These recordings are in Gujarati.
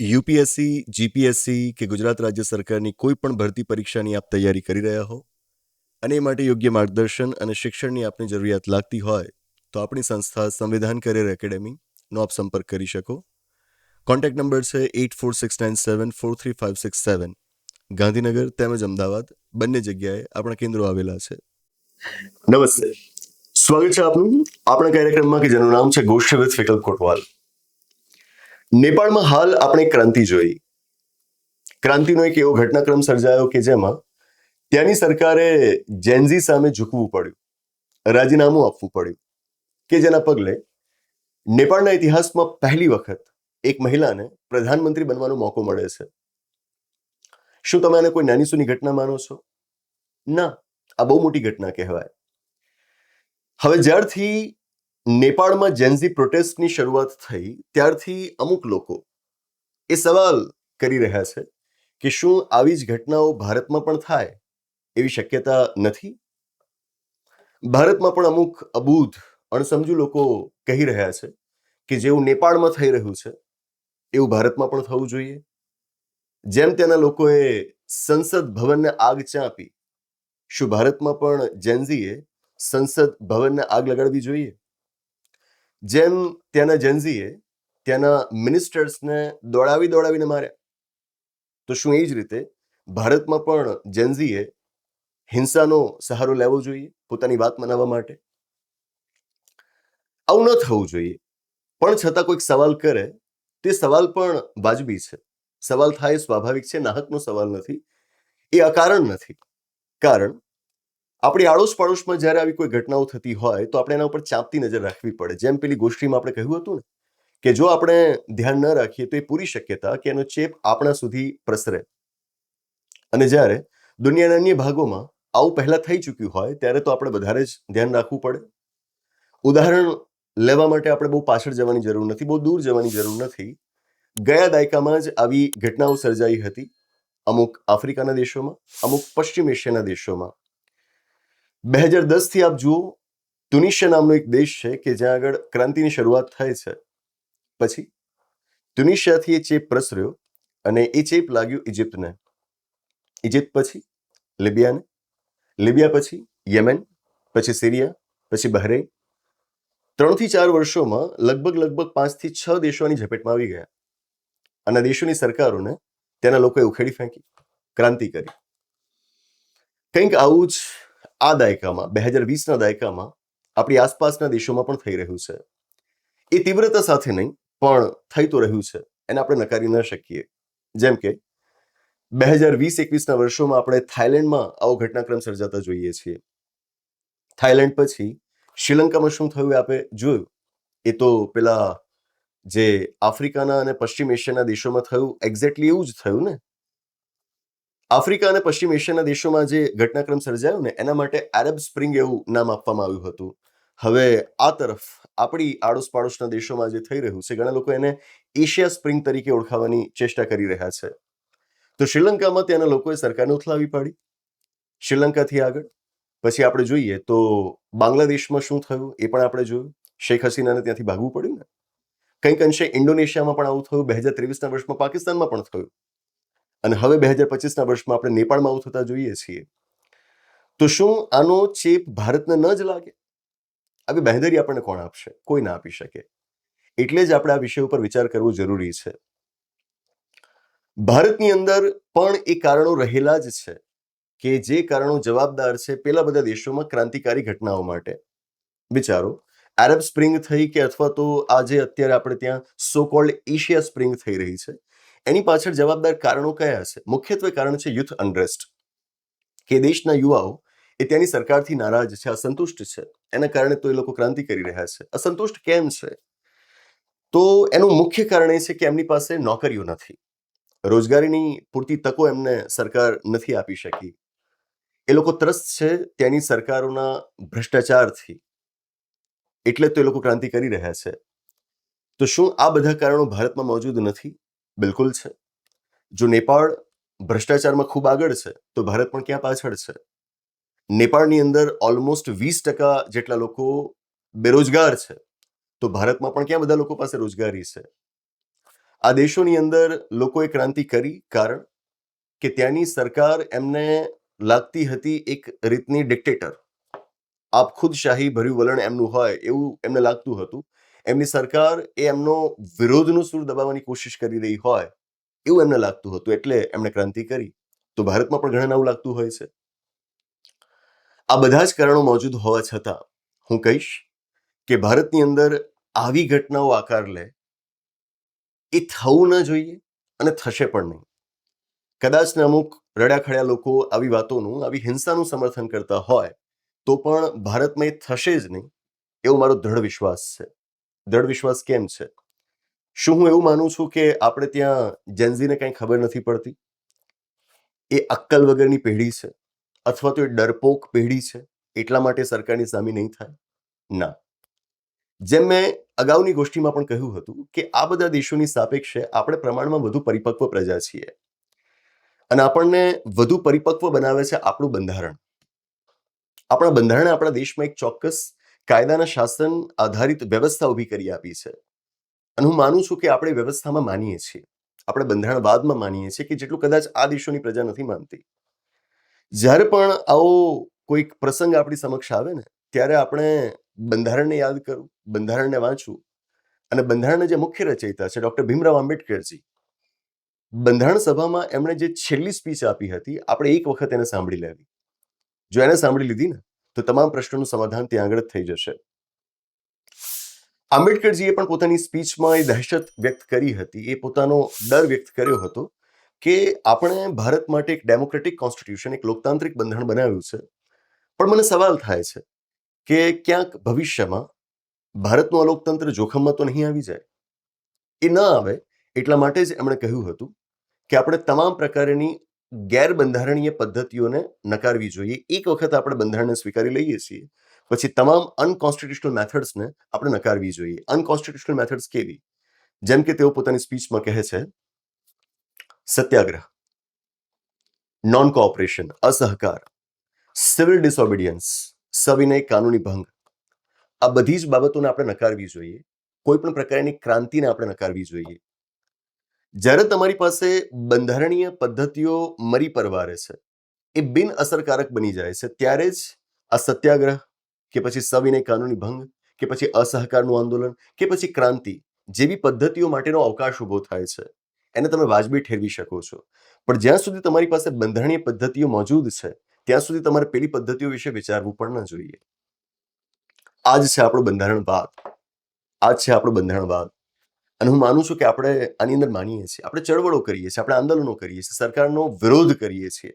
યુપીએસસી, જીપીએસસી કે ગુજરાત રાજ્ય સરકારની કોઈ પણ ભરતી પરીક્ષાની આપ તૈયારી કરી રહ્યા હો? અને એ માટે યોગ્ય માર્ગદર્શન અને શિક્ષણની આપની જરૂરિયાત લાગતી હોય, તો આપણી સંસ્થા સંવિધાન કરિયર એકેડેમીનો આપ સંપર્ક કરી શકો. કોન્ટેક્ટ નંબર છે eight four six nine seven four three five six seven. Gandhinagar તેમજ અમદાવાદ બંને જગ્યાએ આપણા કેન્દ્રો આવેલા છે. નમસ્તે. સ્વાગત છે આપનું આપણા કાર્યક્રમમાં કે જેનું નામ છે ગોષ્ઠ વિથ વિકલ્પ કોટવાલ. નેપાળમાં હાલ આપણે ક્રાંતિ જોઈ. ક્રાંતિનો એક એવો ઘટનાક્રમ સર્જાયો કે જેમાં ત્યાંની સરકારે જેન્ઝી સામે ઝૂકવું પડ્યું. રાજીનામું આપવું પડ્યું. કે જેના પગલે નેપાળના ઇતિહાસમાં પહેલી વખત એક મહિલાને પ્રધાનમંત્રી બનવાનો મોકો મળે છે. શું તમે આને કોઈ નાની સુની ઘટના માનો છો? ના, આ બહુ મોટી ઘટના કહેવાય. હવે જ્યારથી નેપાળમાં જેન્ઝી પ્રોટેસ્ટની શરૂઆત થઈ, ત્યારથી અમુક લોકો એ સવાલ કરી રહ્યા છે કે શું આવી જ ઘટનાઓ ભારતમાં પણ થાય એવી શક્યતા નથી? ભારતમાં પણ અમુક અબૂધ, અણસમજુ લોકો કહી રહ્યા છે કે જેવું નેપાળમાં થઈ રહ્યું છે, એવું ભારતમાં પણ થવું જોઈએ. જેમ તેના લોકોએ સંસદ ભવનને આગ ચાંપી, શું ભારતમાં પણ જેન્ઝીએ સંસદ ભવનને આગ લગાડવી જોઈએ? જેમ ત્યાંના જેન્ઝીએ ત્યાંના મિનિસ્ટર્સને દોડાવી દોડાવીને માર્યા. તો શું એ જ રીતે ભારતમાં પણ જેન્ઝીએ હિંસાનો સહારો લેવો જોઈએ પોતાની વાત મનાવવા માટે? આવું ન થવું જોઈએ. પણ છતાં કોઈક સવાલ કરે, તે સવાલ પણ વાજબી છે. સવાલ થાય સ્વાભાવિક છે, નાહકનો સવાલ નથી. એ અકારણ નથી. કારણ આપણી આડોશ પાડોશમાં જ્યારે આવી કોઈ ઘટનાઓ થતી હોય, તો આપણે એના ઉપર ચાંપતી નજર રાખવી પડે. જેમ પેલી ગોષ્ઠીમાં આપણે કહ્યું હતું ને, કે જો આપણે ધ્યાન ન રાખીએ તો એ પૂરી શક્યતા કે એનો ચેપ આપણા સુધી પ્રસરે. અને જ્યારે દુનિયાના અન્ય ભાગોમાં આવું પહેલા થઈ ચૂક્યું હોય, ત્યારે તો આપણે વધારે જ ધ્યાન રાખવું પડે. ઉદાહરણ લેવા માટે આપણે બહુ પાછળ જવાની જરૂર નથી, બહુ દૂર જવાની જરૂર નથી. ગયા દાયકામાં જ આવી ઘટનાઓ સર્જાઈ હતી, અમુક આફ્રિકાના દેશોમાં, અમુક પશ્ચિમ એશિયાના દેશોમાં. બે હજાર દસથી આપ જુઓ તુનિશિયા નામનો એક દેશ છે કે જ્યાં આગળ ક્રાંતિની શરૂઆત થાય છે. પછી તુનિશિયાથી એ ચેપ પ્રસર્યો અને એ ચેપ લાગ્યું ઇજિપ્તને. ઇજિપ્ત પછી લિબિયાને. લિબિયા પછી યમેન, પછી સિરિયા, પછી બહરેન ત્રણથી ચાર વર્ષોમાં લગભગ લગભગ પાંચથી છ દેશોની ઝપેટમાં આવી ગયા. અને દેશોની સરકારોને તેના લોકોએ ઉખેડી ફેંકી, ક્રાંતિ કરી. કંઈક આવું જ આ દાયકામાં, બે હજાર વીસના દાયકામાં આપણી આસપાસના દેશોમાં પણ થઈ રહ્યું છે. એ તીવ્રતા સાથે નહીં, પણ થઈ તો રહ્યું છે. એને આપણે નકારી ન શકીએ. જેમ કે, બે હજાર વીસ એકવીસના વર્ષોમાં આપણે થાઈલેન્ડમાં આવો ઘટનાક્રમ સર્જાતા જોઈએ છીએ. થાઈલેન્ડ પછી શ્રીલંકામાં શું થયું આપણે જોયું? એ તો પેલા જે આફ્રિકાના અને પશ્ચિમ એશિયાના દેશોમાં થયું, એક્ઝેક્ટલી એવું જ થયું ને? આફ્રિકા અને પશ્ચિમ એશિયાના દેશોમાં જે ઘટનાક્રમ સર્જાયો ને, એના માટે આરબ સ્પ્રિંગ એવું નામ આપવામાં આવ્યું હતું. હવે આ તરફ આપણી આડોશ પાડોશના દેશોમાં જે થઈ રહ્યું છે, ઘણા લોકો એને એશિયા સ્પ્રિંગ તરીકે ઓળખાવાની ચેષ્ટા કરી રહ્યા છે. તો શ્રીલંકામાં ત્યાંના લોકોએ સરકારને ઉથલાવી પાડી. શ્રીલંકાથી આગળ. પછી આપણે જોઈએ તો બાંગ્લાદેશમાં શું થયું એ પણ આપણે જોયું. શેખ હસીનાને ત્યાંથી ભાગવું પડ્યું ને. કંઈક અંશે ઇન્ડોનેશિયામાં પણ આવું થયું. બે હજાર ત્રેવીસના વર્ષમાં પાકિસ્તાનમાં પણ થયું. અને હવે બે હજાર પચીસના વર્ષમાં આપણે નેપાળમાં આવું થતા જોઈએ છીએ. તો શું આનો ચેપ ભારતને ન જ લાગે? આવી બહેદરી આપણને કોણ આપશે? કોઈ ના આપી શકે. એટલે જ આપણે આ વિષય ઉપર વિચાર કરવો જરૂરી છે. ભારતની અંદર પણ એ કારણો રહેલા જ છે કે જે કારણો જવાબદાર છે પેલા બધા દેશોમાં ક્રાંતિકારી ઘટનાઓ માટે. વિચારો આરબ સ્પ્રિંગ થઈ કે અથવા તો આજે અત્યારે આપણે ત્યાં સો કોલ્ડ એશિયા સ્પ્રિંગ થઈ રહી છે. એની પાછળ જવાબદાર કારણો કયા છે મુખ્યત્વે કારણ છે યુથ અનરેસ્ટ, કે દેશના યુવાઓ એ ત્યાંની સરકારથી નારાજ છે, અસંતુષ્ટ છે. એના કારણે તો એ લોકો ક્રાંતિ કરી રહ્યા છે. અસંતુષ્ટ કેમ છે? તો એનું મુખ્ય કારણ એ છે કે એમની પાસે નોકરીઓ નથી. રોજગારીની પૂરતી તકો એમને સરકાર નથી આપી શકી. એ લોકો ત્રસ્ત છે ત્યાંની સરકારોના ભ્રષ્ટાચારથી. એટલે તો એ લોકો ક્રાંતિ કરી રહ્યા છે. તો શું આ બધા કારણો ભારતમાં મોજૂદ નથી? બિલકુલ છે. જો નેપાળ ભ્રષ્ટાચારમાં ખૂબ આગળ છે, તો ભારત પણ ક્યાં પાછળ છે? નેપાળની અંદર ઓલમોસ્ટ વીસ ટકા જેટલા લોકો બેરોજગાર છે, તો ભારતમાં પણ ક્યાં બધા લોકો પાસે રોજગારી છે? આ દેશોની અંદર લોકોએ ક્રાંતિ કરી કારણ કે ત્યાંની સરકાર એમને લાગતી હતી એક રીતની ડિક્ટેટર આપ ખુદ શાહી ભર્યું વલણ એમનું હોય એવું એમને લાગતું હતું. એમની સરકાર એ એમનો વિરોધનો સૂર દબાવવાની કોશિશ કરી રહી હોય એવું એમને લાગતું હતું, એટલે એમણે ક્રાંતિ કરી. તો ભારતમાં પણ ઘણા આવું લાગતું હોય છે. આ બધા જ કારણો મોજૂદ હોવા છતાં હું કહીશ કે ભારતની અંદર આવી ઘટનાઓ આકાર લે એ થવું ન જોઈએ અને થશે પણ નહીં. કદાચ ને અમુક રડ્યા લોકો આવી વાતોનું, આવી હિંસાનું સમર્થન કરતા હોય તો પણ ભારતમાં એ થશે જ નહીં એવો મારો દ્રઢ વિશ્વાસ છે. દ્રઢ વિશ્વાસ કેમ છે? શું હું એવું માનું છું કે આપણે ત્યાં જેન્ઝીને કંઈ ખબર નથી પડતી? એ અક્કલ વગરની પેઢી છે અથવા તો એ ડરપોક પેઢી છે? એટલા માટે સરકારની સામે નહીં થાય? ના. જેમ મેં અગાઉની ગોષ્ઠીમાં પણ કહ્યું હતું કે આ બધા દેશોની સાપેક્ષે આપણે પ્રમાણમાં વધુ પરિપક્વ પ્રજા છીએ. અને આપણને વધુ પરિપક્વ બનાવે છે આપણું બંધારણ. આપણા બંધારણે આપણા દેશમાં એક ચોક્કસ કાયદાના શાસન આધારિત વ્યવસ્થા ઊભી કરી આપી છે. અને હું માનું છું કે આપણે વ્યવસ્થામાં માનીએ છીએ. આપણે બંધારણવાદમાં માનીએ છીએ કે જેટલું કદાચ આ દેશોની પ્રજા નથી માનતી. જ્યારે પણ આવો કોઈક પ્રસંગ આપણી સમક્ષ આવે ને, ત્યારે આપણે બંધારણને યાદ કરું, બંધારણને વાંચવું અને બંધારણના જે મુખ્ય રચયિતા છે ડોક્ટર ભીમરાવ આંબેડકરજી, બંધારણ સભામાં એમણે જે છેલ્લી સ્પીચ આપી હતી, આપણે એક વખત એને સાંભળી લેવી. જો એને સાંભળી લીધી ને તો તમામ પ્રશ્નોનું સમાધાન ત્યાં આગળ થઈ જશે. આંબેડકરજીએ પણ પોતાની સ્પીચમાં એ દહેશત વ્યક્ત કરી હતી, એ પોતાનો ડર વ્યક્ત કર્યો હતો કે આપણે ભારત માટે એક ડેમોક્રેટિક કોન્સ્ટિટ્યુશન, એક લોકતાંત્રિક બંધારણ બનાવ્યું છે. પણ મને સવાલ થાય છે કે ક્યાંક ભવિષ્યમાં ભારતનું અલોકતંત્ર જોખમમાં તો નહીં આવી જાય? એ ન આવે એટલા માટે જ એમણે કહ્યું હતું કે આપણે તમામ પ્રકારની ગેરબંધારણીય પદ્ધતિઓને નકારવી જોઈએ. એક વખત આપણે બંધારણને સ્વીકારી લઈએ છીએ, પછી તમામ અનકોન્સ્ટિટ્યુશનલ મેથડ્સને આપણે નકારવી જોઈએ. અનકોન્સ્ટિટ્યુશનલ મેથડ્સ કેવી? જેમ કે તેઓ પોતાની સ્પીચમાં કહે છે, સત્યાગ્રહ નોન કોઓપરેશન અસહકાર સિવિલ ડિસઓબિડિયન્સ સવિનય કાનૂની ભંગ. આ બધી જ બાબતોને આપણે નકારવી જોઈએ. કોઈ પણ પ્રકારની ક્રાંતિને આપણે નકારવી જોઈએ. જ્યારે તમારી પાસે બંધારણીય પદ્ધતિઓ મરી પરવારે છે, એ બિન અસરકારક બની જાય છે, ત્યારે જ આ સત્યાગ્રહ કે પછી સવિનય કાનૂની ભંગ કે પછી અસહકારનું આંદોલન કે પછી ક્રાંતિ જેવી પદ્ધતિઓ માટેનો અવકાશ ઊભો થાય છે, એને તમે વાજબી ઠેરવી શકો છો. પણ જ્યાં સુધી તમારી પાસે બંધારણીય પદ્ધતિઓ મોજૂદ છે, ત્યાં સુધી તમારે પેલી પદ્ધતિઓ વિશે વિચારવું પણ ન જોઈએ. આ જ છે આપણો બંધારણવાદ. આ જ છે આપણો બંધારણવાદ. અને હું માનું છું કે આપણે આની અંદર માનીએ છીએ. આપણે ચળવળો કરીએ છીએ, આપણે આંદોલનો કરીએ છીએ, સરકારનો વિરોધ કરીએ છીએ.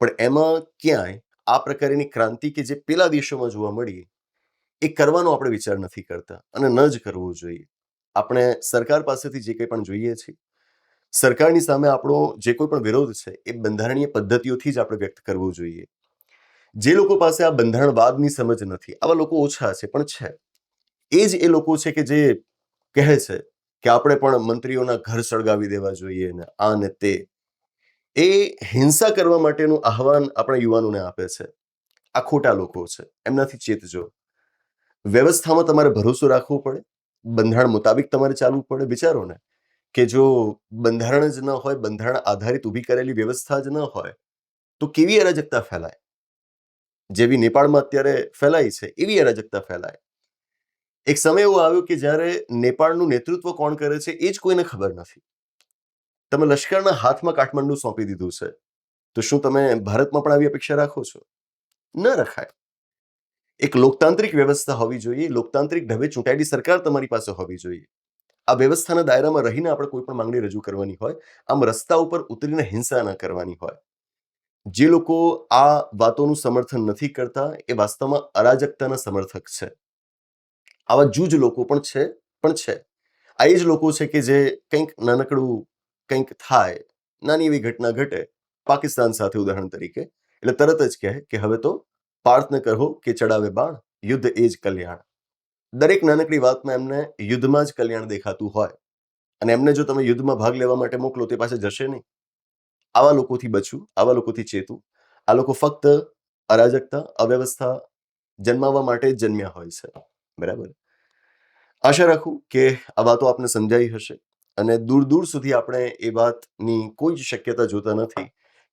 પણ એમાં ક્યાંય આ પ્રકારની ક્રાંતિ કે જે પેલા દેશોમાં જોવા મળી, એ કરવાનો આપણે વિચાર નથી કરતા અને ન જ કરવો જોઈએ. આપણે સરકાર પાસેથી જે કંઈ પણ જોઈએ છીએ, સરકારની સામે આપણો જે કોઈ પણ વિરોધ છે, એ બંધારણીય પદ્ધતિઓથી જ આપણે વ્યક્ત કરવો જોઈએ. જે લોકો પાસે આ બંધારણવાદની સમજ નથી, આવા લોકો ઓછા છે, પણ છે. એ જ એ લોકો છે કે જે કહે છે કે આપણે પણ મંત્રીઓના ઘર સળગાવી દેવા જોઈએ ને આ ને તે. એ હિંસા કરવા માટેનું આહવાન આપણા યુવાનોને આપે છે. આ ખોટા લોકો છે. એમનાથી ચેતજો વ્યવસ્થામાં તમારે ભરોસો રાખવો પડે. બંધારણ મુતાબિક તમારે ચાલવું પડે. વિચારો ને કે જો બંધારણ જ ન હોય, બંધારણ આધારિત ઊભી કરેલી વ્યવસ્થા જ ન હોય, તો કેવી અરાજકતા ફેલાય? જેવી નેપાળમાં અત્યારે ફેલાય છે, એવી અરાજકતા ફેલાય. એક સમય એવો આવ્યો કે જ્યારે નેપાળનું નેતૃત્વ કોણ કરે છે એ જ કોઈને ખબર નથી. તમે લશ્કરના હાથમાં કાઠમંડુ સોંપી દીધું છે. તો શું તમે ભારતમાં પણ આવી અપેક્ષા રાખો છો? ન રખાય. એક લોકતાંત્રિક વ્યવસ્થા હોવી જોઈએ. લોકતાંત્રિક ઢબે ચૂંટાયેલી સરકાર તમારી પાસે હોવી જોઈએ. આ વ્યવસ્થાના દાયરામાં રહીને આપણે કોઈ પણ માંગણી રજૂ કરવાની હોય, આમ રસ્તા ઉપર ઉતરીને હિંસા ન કરવાની હોય. જે લોકો આ વાતોનું સમર્થન નથી કરતા, એ વાસ્તવમાં અરાજકતાના સમર્થક છે. આવા જૂજ લોકો પણ છે પણ છે. આ એ જ લોકો છે કે જે કંઈક નાનકડું કંઈક થાય, નાની એવી ઘટના ઘટે, પાકિસ્તાન સાથે ઉદાહરણ તરીકે. એટલે તરત જ કહે કે હવે તો પાર્થ ન કહો કે ચડાવે બાણ, યુદ્ધ એ જ કલ્યાણ. દરેક નાનકડી વાતમાં એમને યુદ્ધમાં જ કલ્યાણ દેખાતું હોય. અને એમને જો તમે યુદ્ધમાં ભાગ લેવા માટે મોકલો તે પાસે જશે નહીં. આવા લોકોથી બચવું, આવા લોકોથી ચેતું. આ લોકો ફક્ત અરાજકતા, અવ્યવસ્થા જન્માવવા માટે જ જન્મ્યા હોય છે. બરાબર? આશા રાખું કે આ વાતો આપને સમજાઈ હશે અને દૂર દૂર સુધી આપણે એ વાતની કોઈ જ શક્યતા જોતા નથી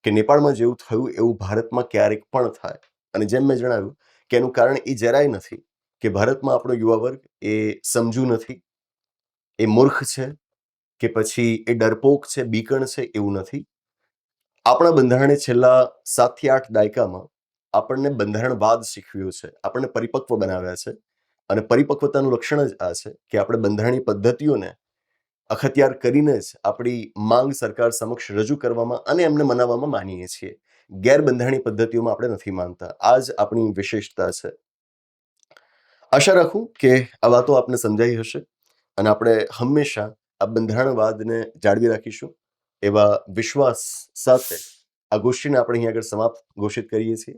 કે નેપાળમાં જેવું થયું એવું ભારતમાં ક્યારેક પણ થાય. અને જેમ મેં જણાવ્યું કે એનું કારણ એ જરાય નથી કે ભારતમાં આપણો યુવા વર્ગ એ સમજુ નથી, એ મૂર્ખ છે કે પછી એ ડરપોક છે, બીકણ છે એવું નથી. આપણા બંધારણે છેલ્લા સાતથી આઠ દાયકામાં આપણને બંધારણવાદ શીખવ્યું છે, આપણને પરિપક્વ બનાવ્યા છે. અને પરિપક્વતાનું લક્ષણ જ આ છે કે આપણે બંધારણીય પદ્ધતિઓને અખત્યાર કરીને જ આપણી માંગ સરકાર સમક્ષ રજૂ કરવામાં અને એમને મનાવવામાં માનીએ છીએ. ગેરબંધારણીય પદ્ધતિઓમાં આપણે નથી માનતા. આ જ આપણી વિશેષતા છે. આશા રાખું કે આ વાતો આપને સમજાઈ હશે અને આપણે હંમેશા આ બંધારણવાદને જાળવી રાખીશું એવા વિશ્વાસ સાથે આ ગોષ્ઠીને આપણે અહીં આગળ સમાપ્ત ઘોષિત કરીએ છીએ.